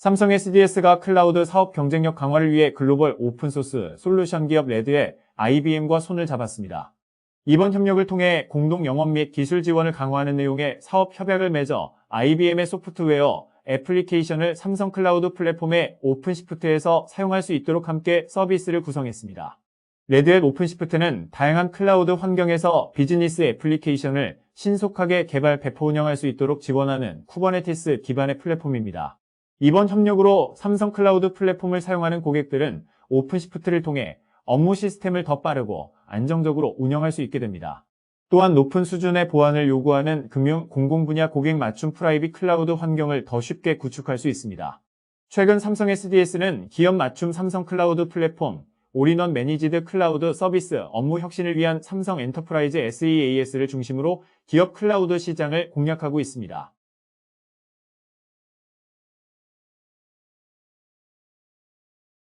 삼성 SDS가 클라우드 사업 경쟁력 강화를 위해 글로벌 오픈소스 솔루션 기업 레드의 IBM과 손을 잡았습니다. 이번 협력을 통해 공동 영업 및 기술 지원을 강화하는 내용의 사업 협약을 맺어 IBM의 소프트웨어, 애플리케이션을 삼성 클라우드 플랫폼의 오픈시프트에서 사용할 수 있도록 함께 서비스를 구성했습니다. 레드햇 오픈시프트는 다양한 클라우드 환경에서 비즈니스 애플리케이션을 신속하게 개발, 배포, 운영할 수 있도록 지원하는 쿠버네티스 기반의 플랫폼입니다. 이번 협력으로 삼성 클라우드 플랫폼을 사용하는 고객들은 오픈시프트를 통해 업무 시스템을 더 빠르고 안정적으로 운영할 수 있게 됩니다. 또한 높은 수준의 보안을 요구하는 금융 공공 분야 고객 맞춤 프라이빗 클라우드 환경을 더 쉽게 구축할 수 있습니다. 최근 삼성 SDS는 기업 맞춤 삼성 클라우드 플랫폼, 올인원 매니지드 클라우드 서비스 업무 혁신을 위한 삼성 엔터프라이즈 SEAS를 중심으로 기업 클라우드 시장을 공략하고 있습니다.